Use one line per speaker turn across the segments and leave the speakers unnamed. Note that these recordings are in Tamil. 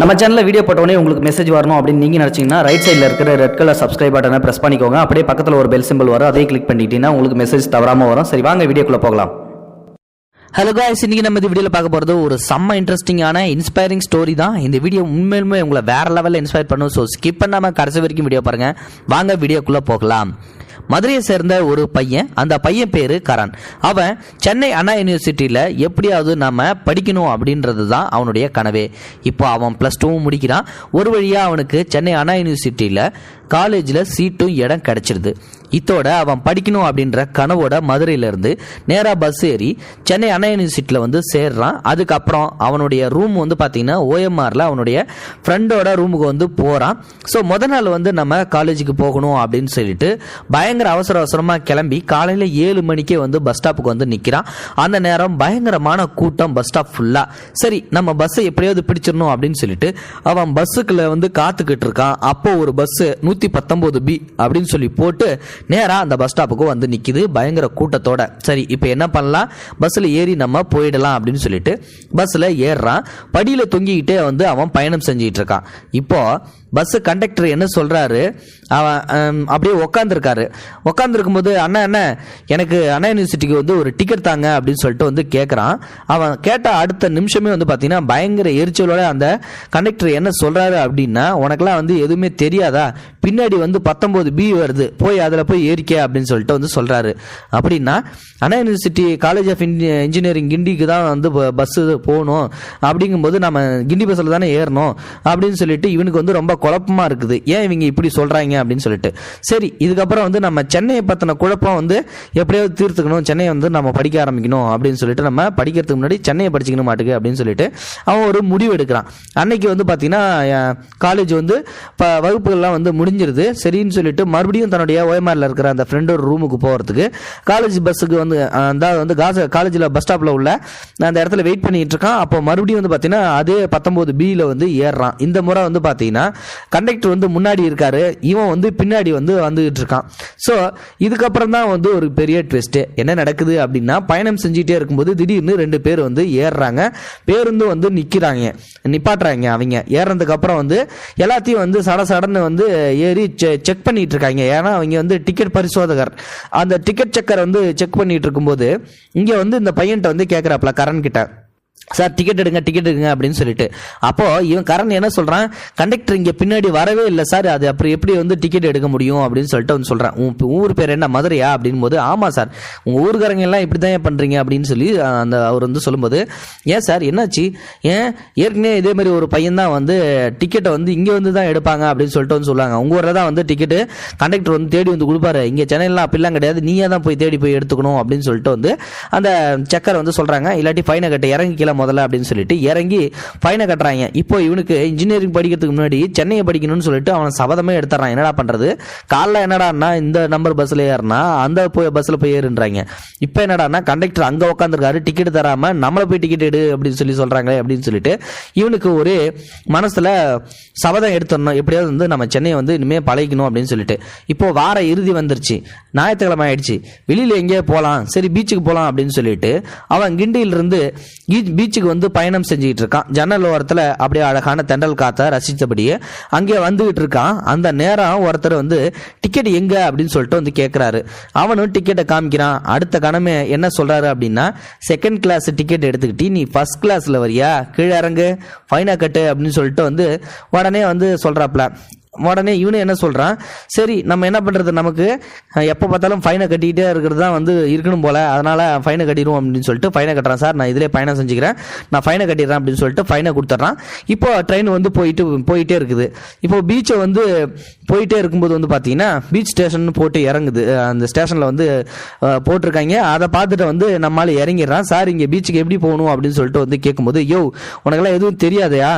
நம்ம சேனலில் வீடியோ போட்டோடனே உங்களுக்கு மெசேஜ் வரணும் அப்படின்னு நீங்கள் நினச்சிங்கன்னா ரைட் சைடில் இருக்கிற ரெட் கலர் சப்ஸ்கிரைப் பட்டனை ப்ரெஸ் பண்ணிக்கோங்க. அப்படியே பக்கத்தில் ஒரு பெல் சிம்பிள் வரும். அதே கிளிக் பண்ணிட்டீங்கன்னா உங்களுக்கு மெசேஜ் தவறாமல் வரும். சரி வாங்க வீடியோக்குள்ளே போகலாம். ஹலோ காய்ஸ் இன்னைக்கு நம்ம இந்த வீடியோவில் பார்க்க போகிறது ஒரு செம்ம இன்ட்ரெஸ்டிங்கான இன்ஸ்பைரிங் ஸ்டோரி தான். இந்த வீடியோ உண்மையிலுமே உங்களை வேற லெவலில் இன்ஸ்பயர் பண்ணும். ஸோ ஸ்கிப் பண்ணாமல் கடைசி வரைக்கும் வீடியோ பாருங்கள் வாங்க வீடியோக்குள்ளே போகலாம். மதுரையை சேர்ந்த ஒரு பையன் அந்த பையன் பேரு கரண். அவன் சென்னை அண்ணா யூனிவர்சிட்டியில் எப்படியாவது நம்ம படிக்கணும் அப்படின்றது தான் அவனுடைய கனவே. இப்போ அவன் ப்ளஸ் டூவும் முடிக்கிறான். ஒரு வழியாக அவனுக்கு சென்னை அண்ணா யூனிவர்சிட்டியில் காலேஜில் சீட்டும் இடம் கிடச்சிருது. இத்தோட அவன் படிக்கணும் அப்படின்ற கனவோட மதுரையிலேருந்து நேராக பஸ் ஏறி சென்னை அண்ணா யூனிவர்சிட்டியில் வந்து சேர்றான். அதுக்கப்புறம் அவனுடைய ரூம் வந்து பார்த்திங்கன்னா ஓஎம்ஆரில் அவனுடைய ஃப்ரெண்டோட ரூமுக்கு வந்து போகிறான் ஸோ முத நாள் வந்து நம்ம காலேஜுக்கு போகணும் அப்படின்னு சொல்லிட்டு பயங்கர அவசர அவசரமாக கிளம்பி காலையில் ஏழு மணிக்கே வந்து பஸ் ஸ்டாப்புக்கு வந்து நிற்கிறான் அந்த நேரம் பயங்கரமான கூட்டம் பஸ் ஸ்டாப் ஃபுல்லாக சரி நம்ம பஸ்ஸை எப்படியாவது பிடிச்சிடணும் அப்படின்னு சொல்லிட்டு அவன் பஸ்ஸுக்குள்ள வந்து காத்துக்கிட்டு இருக்கான். அப்போ ஒரு பஸ்ஸு நூற்றி பத்தொம்போது பி அப்படின்னு சொல்லி போட்டு நேராக அந்த பஸ் ஸ்டாப்புக்கு வந்து நிற்கிது பயங்கர கூட்டத்தோட. சரி இப்போ என்ன பண்ணலாம்? பஸ்ஸில் ஏறி நம்ம போயிடலாம் அப்படின்னு சொல்லிட்டு பஸ்ஸில் ஏறுறான். படியில் தொங்கிக்கிட்டே வந்து அவன் பயணம் செஞ்சுக்கிட்டு இருக்கான். இப்போ பஸ்ஸு கண்டக்டர் என்ன சொல்கிறாரு அவன் அப்படியே உக்காந்துருக்காரு. உக்காந்துருக்கும் போது அண்ணா அண்ணன் எனக்கு அண்ணா யூனிவர்சிட்டிக்கு வந்து ஒரு டிக்கெட் தாங்க அப்படின்னு சொல்லிட்டு வந்து கேட்குறான் அவன் கேட்ட அடுத்த நிமிஷமே வந்து பார்த்தீங்கன்னா பயங்கர எரிச்சலோட அந்த கண்டக்டர் என்ன சொல்கிறாரு அப்படின்னா உனக்கெல்லாம் வந்து எதுவுமே தெரியாதா? பின்னாடி வந்து பத்தொம்போது பி வருது. போய் அதில் போய் ஏறிக்க அப்படின்னு சொல்லிட்டு வந்து சொல்கிறாரு அப்படின்னா Anna university college of engineering கிண்டிக்கு தான் வந்து பஸ்ஸு போகணும். அப்படிங்கும்போது நம்ம கிண்டி பஸ்ஸில் தானே ஏறணும். அப்படின்னு சொல்லிட்டு இவனுக்கு வந்து ரொம்ப குழப்பமாக இருக்குது. ஏன் இவங்க இப்படி சொல்கிறாங்க அப்படின்னு சொல்லிட்டு. சரி இதுக்கப்புறம் வந்து நம்ம சென்னையை பற்றின குழப்பம் வந்து எப்படியாவது தீர்த்துக்கணும் சென்னையை வந்து நம்ம படிக்க ஆரம்பிக்கணும் அப்படின்னு சொல்லிட்டு நம்ம படிக்கிறதுக்கு முன்னாடி சென்னையை படிச்சுக்கணும் மாட்டுக்கு அப்படின்னு சொல்லிட்டு அவன் ஒரு முடிவு எடுக்கிறான். அன்னைக்கு வந்து பார்த்தீங்கன்னா காலேஜ் வந்து இப்போ வகுப்புகள்லாம் வந்து முடிஞ்சிருது. சரின்னு சொல்லிட்டு மறுபடியும் தன்னுடைய ஓயமாரில் இருக்கிற அந்த ஃப்ரெண்டோட ரூமுக்கு போகிறதுக்கு காலேஜ் பஸ்ஸுக்கு வந்து அந்த வந்து காச காலேஜில் பஸ் ஸ்டாப்பில் உள்ள அந்த இடத்துல வெயிட் பண்ணிட்டு இருக்கான். அப்போ மறுபடியும் வந்து பார்த்தீங்கன்னா அதே பத்தொம்போது பியில் வந்து ஏறுறான். இந்த முறை வந்து பார்த்தீங்கன்னா கண்டக்டர் வந்து முன்னாடி இருக்காரு. இவன் வந்து பின்னாடி வந்து வந்துகிட்டு இருக்கான். ஸோ இதுக்கப்புறம் தான் வந்து ஒரு பெரிய ட்விஸ்ட்டு என்ன நடக்குது அப்படின்னா பயணம் செஞ்சுட்டே இருக்கும்போது திடீர்னு ரெண்டு பேர் வந்து ஏறுறாங்க. பேருந்து வந்து நிற்கிறாங்க நிப்பாட்டுறாங்க அவங்க. ஏறுறதுக்கப்புறம் வந்து எல்லாத்தையும் வந்து சட சடன்னு வந்து ஏறி செக் பண்ணிட்டு இருக்காங்க. ஏன்னா அவங்க வந்து டிக்கெட் பரிசோதகர். அந்த டிக்கெட் செக்கர் வந்து செக் பண்ணிட்டு இருக்கும்போது இங்கே வந்து இந்த பையன்கிட்ட வந்து கேட்குறாப்ல கரண் கிட்ட சார் டிக்கெட் எடுங்க டிக்கெட் எடுங்க அப்படின்னு சொல்லிட்டு. அப்போ இவன் கரண் என்ன சொல்றான்? கண்டக்டர் இங்க பின்னாடி வரவே இல்லை சார். அது அப்புறம் எப்படி வந்து டிக்கெட் எடுக்க முடியும்? அப்படின்னு சொல்லிட்டு வந்து சொல்றான். உன் ஊர் பேர் என்ன? மதுரையா? அப்படின்னு போது ஆமா சார். உங்க ஊருக்காரங்க எல்லாம் இப்படி தான் பண்றீங்க? அப்படின்னு சொல்லி அந்த அவர் வந்து சொல்லும்போது ஏன் சார்? என்னாச்சு? ஏன்? ஏற்கனவே இதே மாதிரி ஒரு பையன் தான் வந்து டிக்கெட்டை வந்து இங்க வந்து தான் எடுப்பாங்க அப்படின்னு சொல்லிட்டு வந்து சொல்லுவாங்க. உங்க ஊர்ல தான் வந்து டிக்கெட்டு கண்டக்டர் வந்து தேடி வந்து கொடுப்பாரு. இங்க சென்னையிலாம் அப்படிலாம் கிடையாது. நீயே தான் போய் தேடி போய் எடுத்துக்கணும் அப்படின்னு சொல்லிட்டு வந்து அந்த செக்கரை வந்து சொல்றாங்க. இல்லாட்டி ஃபைனை கட்ட இறங்கி கீழே முதல்ல அப்படின்னு சொல்லிட்டு இறங்கி ஃபைனை கட்டுறாங்க. இப்போ இவனுக்கு இன்ஜினியரிங் படிக்கிறதுக்கு முன்னாடி சென்னையை படிக்கணும்னு சொல்லிட்டு அவன் சபதமே எடுத்துறான் என்னடா பண்றது? காலைல என்னடான்னா இந்த நம்பர் பஸ்ல ஏறினா அந்த போய் பஸ்ல போய் ஏறுன்றாங்க. இப்போ என்னடான்னா கண்டக்டர் அங்க உட்காந்துருக்காரு டிக்கெட் தராம நம்மள போய் டிக்கெட் எடு அப்படின்னு சொல்லி சொல்றாங்களே அப்படின்னு சொல்லிட்டு இவனுக்கு ஒரு மனசுல சபதம் எடுத்துடணும். எப்படியாவது வந்து நம்ம சென்னையை வந்து இனிமேல் பழகிக்கணும் அப்படின்னு சொல்லிட்டு. இப்போ வார இறுதி வந்துருச்சு. ஞாயிற்றுக்கிழமை ஆயிடுச்சு. வெளியில எங்கேயோ போகலாம் சரி பீச்சுக்கு போகலாம் அப்படின்னு சொல்லிட்டு அவன் கிண்டியிலிருந்து பீச்சுக்கு வந்து பயணம் செஞ்சுக்கிட்டு இருக்கான். ஜன்னல் ஓரத்தில் அப்படியே அழகான தெண்டல் காற்றை ரசித்தபடியே அங்கே வந்துகிட்டு இருக்கான். அந்த நேரம் ஒருத்தர் வந்து டிக்கெட் எங்க? அப்படின்னு சொல்லிட்டு வந்து கேட்குறாரு அவனும் டிக்கெட்டை காமிக்கிறான். அடுத்த கணமே என்ன சொல்கிறாரு அப்படின்னா செகண்ட் கிளாஸ் டிக்கெட் எடுத்துக்கிட்டு நீ ஃபர்ஸ்ட் கிளாஸில் வரியா? கீழே இறங்கு. ஃபைனா கட்டு அப்படின்னு சொல்லிட்டு வந்து உடனே வந்து சொல்கிறாப்ல உடனே இவனு என்ன சொல்கிறான் சரி நம்ம என்ன பண்ணுறது நமக்கு? எப்போ பார்த்தாலும் ஃபைனை கட்டிக்கிட்டே இருக்கிறது தான் வந்து இருக்கணும் போல. அதனால் ஃபைனை கட்டிடுவோம் அப்படின்னு சொல்லிட்டு ஃபைனை கட்டுறான். சார் நான் இதிலே பயணம் செஞ்சுக்கிறேன். நான் ஃபைனை கட்டிடுறேன் அப்படின்னு சொல்லிட்டு ஃபைனை கொடுத்துட்றான். இப்போ ட்ரெயின் வந்து போயிட்டு போயிட்டே இருக்குது. இப்போ பீச்சை வந்து போயிட்டே இருக்கும்போது வந்து பார்த்தீங்கன்னா பீச் ஸ்டேஷன் போட்டு இறங்குது. அந்த ஸ்டேஷனில் வந்து போட்டிருக்காங்க. அதை பார்த்துட்டு வந்து நம்மளால இறங்கிடுறான். சார் இங்கே பீச்சுக்கு எப்படி போகணும் அப்படின்னு சொல்லிட்டு வந்து கேட்கும்போது யோ உனக்கெல்லாம் எதுவும் தெரியாதயா?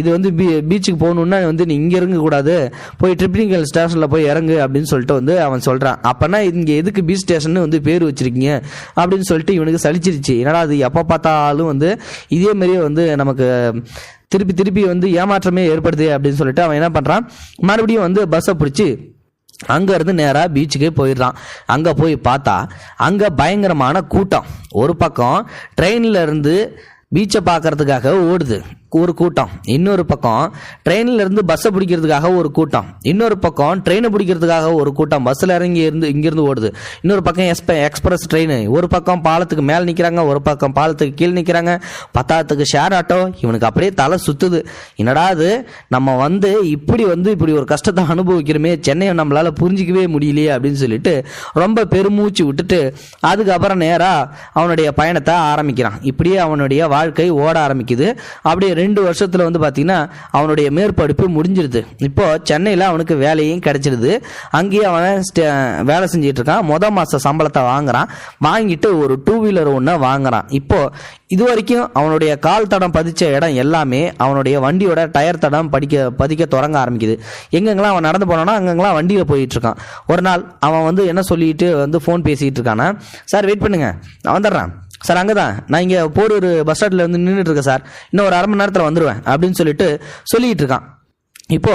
இது வந்து பீ பீச்சுக்கு போகணுன்னா வந்து நீ இங்கே இருக்கக்கூடாது போய் ட்ரிப்ளிங்கல் ஸ்டேஷனில் போய் இறங்கு அப்படின்னு சொல்லிட்டு வந்து அவன் சொல்கிறான் அப்போனா இங்கே எதுக்கு பீச் ஸ்டேஷன் வந்து பேர் வச்சிருக்கீங்க? அப்படின்னு சொல்லிட்டு இவனுக்கு சலிச்சிருச்சு. என்னடா அது எப்போ பார்த்தாலும் வந்து இதே மாதிரியே வந்து நமக்கு திருப்பி திருப்பி வந்து ஏமாற்றமே ஏற்படுது அப்படின்னு சொல்லிட்டு அவன் என்ன பண்ணுறான் மறுபடியும் வந்து பஸ்ஸை பிடிச்சி அங்கேருந்து இருந்து பீச்சுக்கே போயிடுறான். அங்கே போய் பார்த்தா அங்கே பயங்கரமான கூட்டம். ஒரு பக்கம் ட்ரெயினில் இருந்து பீச்சை பார்க்கறதுக்காக ஓடுது. ஒரு கூட்டம். இன்னொரு பக்கம் ட்ரெயினில் இருந்து பஸ்ஸை பிடிக்கிறதுக்காக ஒரு கூட்டம். இன்னொரு பக்கம் ட்ரெயினை பிடிக்கிறதுக்காக ஒரு கூட்டம். பஸ்ஸில் இறங்கி இருந்து இங்கிருந்து ஓடுது. இன்னொரு பக்கம் எக்ஸ்ப எக்ஸ்பிரஸ் ட்ரெயின் ஒரு பக்கம் பாலத்துக்கு மேலே நிற்கிறாங்க ஒரு பக்கம் பாலத்துக்கு கீழே நிற்கிறாங்க பத்தாவதுக்கு ஷேர் ஆட்டோ இவனுக்கு அப்படியே தலை சுற்றுது என்னடா அது நம்ம வந்து இப்படி வந்து இப்படி ஒரு கஷ்டத்தை அனுபவிக்கிறோமே. சென்னையை நம்மளால் புரிஞ்சிக்கவே முடியலையே அப்படின்னு சொல்லிட்டு ரொம்ப பெருமூச்சு விட்டுட்டு அதுக்கப்புறம் நேராக அவனுடைய பயணத்தை ஆரம்பிக்கிறான். இப்படியே அவனுடைய வாழ்க்கை ஓட ஆரம்பிக்குது. அப்படியே ரெண்டு வருஷத்தில் வந்து பார்த்தீங்கன்னா அவனுடைய மேற்படிப்பு முடிஞ்சிருது. இப்போ சென்னையில் அவனுக்கு வேலையும் கிடைச்சிருது. அங்கேயே அவன் ஸ்டே- வேலை செஞ்சிட்டு இருக்கான். மொதல் மாத சம்பளத்தை வாங்குறான். வாங்கிட்டு ஒரு டூ வீலர் ஒன்று வாங்குறான். இப்போ இது வரைக்கும் அவனுடைய கால் தடம் பதிச்ச இடம் எல்லாமே அவனுடைய வண்டியோட டயர் தடம் படிக்க பதிக்க தொடங்க ஆரம்பிக்குது. எங்கெங்கெல்லாம் அவன் நடந்து போனானோ அங்கெங்கெல்லாம் வண்டியில் போயிட்டு இருக்கான். ஒரு நாள் அவன் வந்து என்ன சொல்லிட்டு வந்து ஃபோன் பேசிகிட்டு இருக்கானா சார் வெயிட் பண்ணுங்க. நான் வந்துடுறேன். சார் அங்கே தான் நான் இங்கே போரூர் பஸ் ஸ்டாண்டில் வந்து நின்றுட்டு இருக்கேன் சார். இன்னும் ஒரு அரை மணி நேரத்தில் வந்துடுவேன் அப்படின்னு சொல்லிட்டு சொல்லிகிட்டு இருக்கான். இப்போ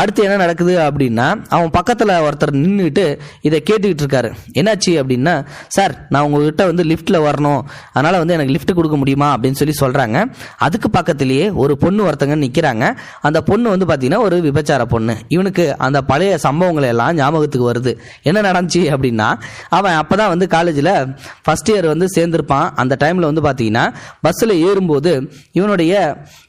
அடுத்து என்ன நடக்குது அப்படின்னா அவன் பக்கத்தில் ஒருத்தர் நின்றுட்டு இதை கேட்டுக்கிட்டு இருக்காரு. என்னாச்சு அப்படின்னா சார் நான் உங்ககிட்ட வந்து லிஃப்ட்டில் வரணும். அதனால் வந்து எனக்கு லிஃப்ட் கொடுக்க முடியுமா? அப்படின்னு சொல்லி சொல்கிறாங்க அதுக்கு பக்கத்துலேயே ஒரு பொண்ணு ஒருத்தங்க நிற்கிறாங்க அந்த பொண்ணு வந்து பார்த்தீங்கன்னா ஒரு விபச்சார பொண்ணு. இவனுக்கு அந்த பழைய சம்பவங்கள் எல்லாம் ஞாபகத்துக்கு வருது. என்ன நடந்துச்சு அப்படின்னா அவன் அப்போ தான் வந்து காலேஜில் ஃபஸ்ட் இயர் வந்து சேர்ந்துருப்பான். அந்த டைமில் வந்து பார்த்தீங்கன்னா பஸ்ஸில் ஏறும்போது இவனுடைய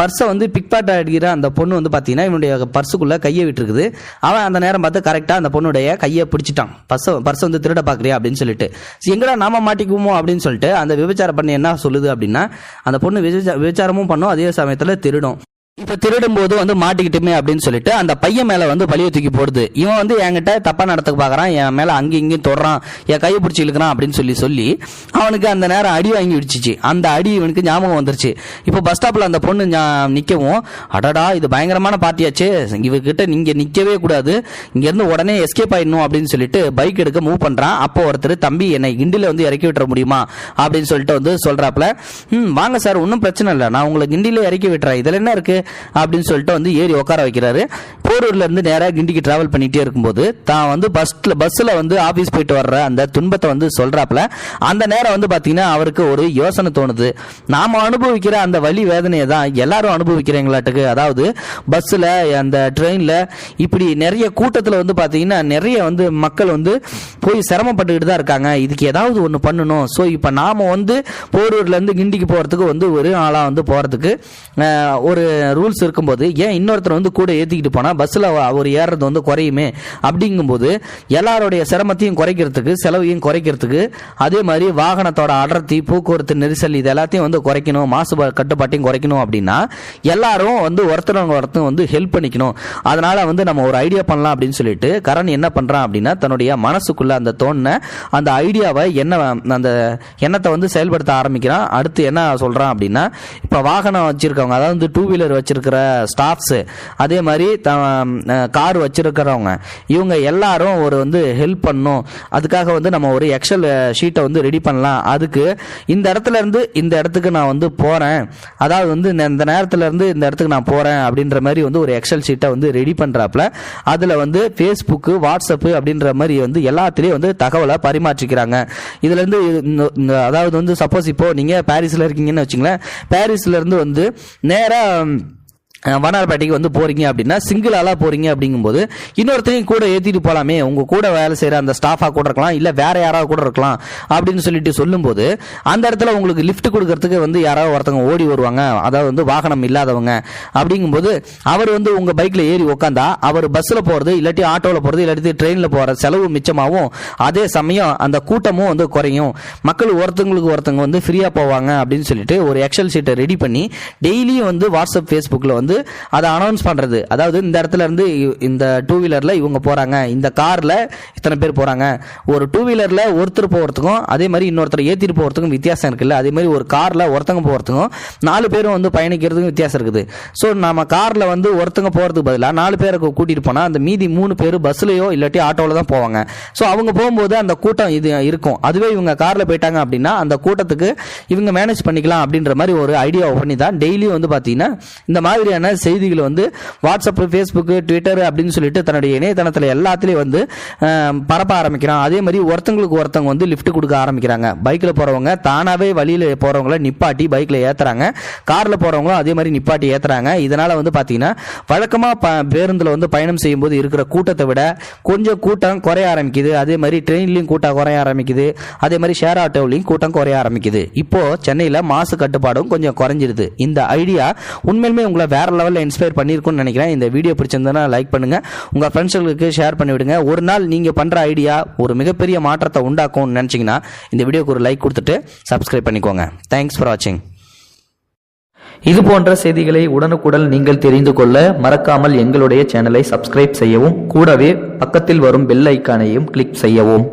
பர்ஸை வந்து பிக்பாட் அடிக்கிற அந்த பொண்ணு வந்து பார்த்தீங்கன்னா இவனுடைய பர்ஸுக்குள்ளே கையை விட்டுருக்குது. அவன் அந்த நேரம் பார்த்து கரெக்டாக அந்த பொண்ணுடைய கையை பிடிச்சிட்டான். பர்ஸை பர்ஸை வந்து திருட பார்க்குறியா அப்படின்னு சொல்லிட்டு. எங்கடா நாம மாட்டிக்குவோமோ அப்படின்னு சொல்லிட்டு அந்த விபச்சாரம் பண்ணி என்ன சொல்லுது அப்படின்னா அந்த பொண்ணு விபச்சாரமும் பண்ணும் அதே சமயத்தில் திருடும். இப்போ திருடும் போது வந்து மாட்டிக்கிட்டுமே அப்படின்னு சொல்லிட்டு அந்த பையன் மேல வந்து பழிய தூக்கி போடுது. இவன் வந்து என்கிட்ட தப்பா நடத்துக்க பாக்குறான் என் மேல அங்கேயும் இங்கேயும் தொடுறான் என் கையை பிடிச்சி இழுக்கிறான் அப்படின்னு சொல்லி சொல்லி அவனுக்கு அந்த நேரம் அடி வாங்கி விடுச்சிச்சு அந்த அடி இவனுக்கு ஞாபகம் வந்துருச்சு. இப்போ பஸ் ஸ்டாப்ல அந்த பொண்ணு ஞா- நிக்கவும் அடடா இது பயங்கரமான பார்ட்டியாச்சு இவகிட்ட நீங்க நிக்கவே கூடாது. இங்க இருந்து உடனே எஸ்கேப் ஆயிடணும் அப்படின்னு சொல்லிட்டு பைக் எடுக்க மூவ் பண்றான். அப்போ ஒருத்தர் தம்பி என்னை கிண்டில வந்து இறக்கி விட்டுற முடியுமா? அப்படின்னு சொல்லிட்டு வந்து சொல்றாப்ல ம் வாங்க சார் ஒன்றும் பிரச்சனை இல்லை. நான் உங்களை கிண்டில இறக்கி விட்டுறேன். இதில் என்ன இருக்கு? அப்படின்னு சொல்லிட்டு வந்து ஏறி உட்கார வைக்கிறாரு. போரூர்ல இருந்து நேராக கிண்டிக்கு டிராவல் பண்ணிட்டே இருக்கும்போது தான் வந்து பஸ்ல பஸ்ஸில் வந்து ஆஃபீஸ் போயிட்டு வர்ற அந்த துன்பத்தை வந்து சொல்றாப்ல அந்த நேரம் வந்து பார்த்தீங்கன்னா அவருக்கு ஒரு யோசனை தோணுது. நாம அனுபவிக்கிற அந்த வழி வேதனையை தான் எல்லாரும் அனுபவிக்கிறீங்களாட்டுக்கு. அதாவது பஸ்ஸில் அந்த ட்ரெயினில் இப்படி நிறைய கூட்டத்தில் வந்து பார்த்தீங்கன்னா நிறைய வந்து மக்கள் வந்து போய் சிரமப்பட்டுக்கிட்டு தான் இருக்காங்க. இதுக்கு ஏதாவது ஒன்று பண்ணணும். ஸோ இப்போ நாம வந்து போரூர்லேருந்து கிண்டிக்கு போகிறதுக்கு வந்து ஒரு ஆளாக வந்து போகிறதுக்கு ஒரு ரூல்ஸ் இருக்கும்போது ஏன் இன்னொருத்தர் வந்து கூட ஏற்றிக்கிட்டு போனால் பஸ்ஸில் அவர் ஏறுறது வந்து குறையுமே? அப்படிங்கும்போது எல்லாருடைய சிரமத்தையும் குறைக்கிறதுக்கு செலவையும் குறைக்கிறதுக்கு அதே மாதிரி வாகனத்தோட அடர்த்தி போக்குவரத்து நெரிசல் இது எல்லாத்தையும் வந்து குறைக்கணும் மாசு கட்டுப்பாட்டையும் குறைக்கணும் அப்படின்னா எல்லாரும் வந்து ஒருத்தரவங்க ஒருத்தர் வந்து ஹெல்ப் பண்ணிக்கணும். அதனால வந்து நம்ம ஒரு ஐடியா பண்ணலாம் அப்படின்னு சொல்லிட்டு கரண் என்ன பண்ணுறான் அப்படின்னா தன்னுடைய மனசுக்குள்ள அந்த தோணின அந்த ஐடியாவை என்ன அந்த எண்ணத்தை வந்து செயல்படுத்த ஆரம்பிக்கிறான். அடுத்து என்ன சொல்கிறான் அப்படின்னா இப்போ வாகனம் வச்சுருக்கவங்க அதாவது வந்து டூ வீலர் வச்சிருக்கிற ஸ்டாஃப்ஸு அதே மாதிரி த கார் வச்சிருக்கிறவங்க. இவங்க எல்லாரும் ஒரு வந்து ஹெல்ப் பண்ணும். அதுக்காக வந்து நம்ம ஒரு எக்ஸல் ஷீட்டை வந்து ரெடி பண்ணலாம். அதுக்கு இந்த இடத்துல இருந்து இந்த இடத்துக்கு நான் வந்து போகிறேன் அதாவது வந்து இந்த- இந்த நேரத்துல இருந்து இந்த இடத்துக்கு நான் போகிறேன் அப்படின்ற மாதிரி வந்து ஒரு எக்ஸல் ஷீட்டை வந்து ரெடி பண்ணுறாப்புல அதில் வந்து ஃபேஸ்புக்கு வாட்ஸ்அப்பு அப்படின்ற மாதிரி வந்து எல்லாத்துலேயும் வந்து தகவலை பரிமாற்றிக்கிறாங்க. இதுலேருந்து அதாவது வந்து சப்போஸ் இப்போது நீங்கள் பாரிஸில் இருக்கீங்கன்னு வச்சுங்களேன். பாரிஸ்லேருந்து வந்து நேராக வனார்பேட்டைக்கு வந்து போகிறீங்க அப்படின்னா சிங்கிள் போகிறீங்க அப்படிங்கும்போது இன்னொருத்தையும் கூட ஏற்றிட்டு போகலாமே உங்கள் கூட வேலை செய்கிற அந்த ஸ்டாஃபாக கூட இருக்கலாம் இல்லை வேறு யாராவது கூட இருக்கலாம் அப்படின்னு சொல்லிட்டு சொல்லும்போது அந்த இடத்துல உங்களுக்கு லிஃப்ட் கொடுக்கறதுக்கு வந்து யாராவது ஒருத்தவங்க ஓடி வருவாங்க. அதாவது வந்து வாகனம் இல்லாதவங்க அப்படிங்கும்போது அவர் வந்து உங்கள் பைக்கில் ஏறி உட்காந்தா அவர் பஸ்ஸில் போகிறது இல்லாட்டி ஆட்டோவில் போகிறது இல்லாட்டி ட்ரெயினில் போகிற செலவு மிச்சமாகவும் அதே சமயம் அந்த கூட்டமும் வந்து குறையும். மக்கள் ஒருத்தங்களுக்கு ஒருத்தங்க வந்து ஃப்ரீயாக போவாங்க அப்படின்னு சொல்லிட்டு ஒரு எக்ஸல் ஷீட்டை ரெடி பண்ணி டெய்லியும் வந்து வாட்ஸ்அப் ஃபேஸ்புக்கில் வந்து அதை அனௌன்ஸ் பண்ணுறது அதாவது இந்த இடத்துல இருந்து இந்த டூ வீலரில் இவங்க போகிறாங்க இந்த காரில் இத்தனை பேர் போகிறாங்க ஒரு டூ வீலரில் ஒருத்தர் போகிறதுக்கும் அதே மாதிரி இன்னொருத்தர் ஏற்றிட்டு போகிறதுக்கும் வித்தியாசம் இருக்குல்ல அதே மாதிரி ஒரு காரில் ஒருத்தங்க போகிறதுக்கும் நாலு பேரும் வந்து பயணிக்கிறதுக்கும் வித்தியாசம் இருக்குது. ஸோ நம்ம காரில் வந்து ஒருத்தங்க போகிறதுக்கு பதிலாக நாலு பேரை கூட்டிகிட்டு போனால் அந்த மீதி மூணு பேர் பஸ்லையோ இல்லாட்டி ஆட்டோவில் தான் போவாங்க. ஸோ அவங்க போகும்போது அந்த கூட்டம் இது இருக்கும். அதுவே இவங்க காரில் போயிட்டாங்க அப்படின்னா அந்த கூட்டத்துக்கு இவங்க மேனேஜ் பண்ணிக்கலாம் அப்படின்ற மாதிரி ஒரு ஐடியா பண்ணி தான் டெய்லியும் வந்து பார்த்தீங்கன்னா இந்த மாதிரியான மாதிரியான செய்திகளை வந்து வாட்ஸ்அப் ஃபேஸ்புக்கு ட்விட்டர் அப்படின்னு சொல்லிட்டு தன்னுடைய இணையதளத்தில் எல்லாத்துலேயும் வந்து பரப்ப ஆரம்பிக்கிறான். அதே மாதிரி ஒருத்தங்களுக்கு ஒருத்தவங்க வந்து லிஃப்ட் கொடுக்க ஆரம்பிக்கிறாங்க. பைக்கில் போகிறவங்க தானாகவே வழியில் போகிறவங்கள நிப்பாட்டி பைக்கில் ஏற்றுறாங்க காரில் போகிறவங்களும் அதே மாதிரி நிப்பாட்டி ஏற்றுறாங்க இதனால் வந்து பார்த்தீங்கன்னா வழக்கமாக ப பேருந்தில் வந்து பயணம் செய்யும்போது இருக்கிற கூட்டத்தை விட கொஞ்சம் கூட்டம் குறைய ஆரம்பிக்குது. அதே மாதிரி ட்ரெயின்லையும் கூட்டம் குறைய ஆரம்பிக்குது. அதே மாதிரி ஷேர் ஆட்டோவிலையும் கூட்டம் குறைய ஆரம்பிக்குது. இப்போ சென்னையில் மாசு கட்டுப்பாடும் கொஞ்சம் குறைஞ்சிருது. இந்த ஐடியா உண்மையிலுமே உங்களை வேற லெவலில் இன்ஸ்பயர் பண்ணியிருக்கும்னு நினைக்கிறேன். இந்த வீடியோ பிடிச்சிருந்ததுன்னா லைக் பண்ணுங்க. உங்கள் ஃப்ரெண்ட்ஸுகளுக்கு ஷேர் பண்ணிவிடுங்க. ஒரு நாள் நீங்கள் பண்ணுற ஐடியா ஒரு மிகப்பெரிய மாற்றத்தை உண்டாக்கும்னு நினச்சிங்கன்னா இந்த வீடியோக்கு ஒரு லைக் கொடுத்துட்டு சப்ஸ்கிரைப் பண்ணிக்கோங்க. தேங்க்ஸ் ஃபார் வாட்சிங் இது போன்ற செய்திகளை உடனுக்குடன் நீங்கள் தெரிந்து கொள்ள மறக்காமல் எங்களுடைய சேனலை சப்ஸ்கிரைப் செய்யவும் கூடவே பக்கத்தில் வரும் பெல் ஐக்கானையும் கிளிக் செய்யவும்.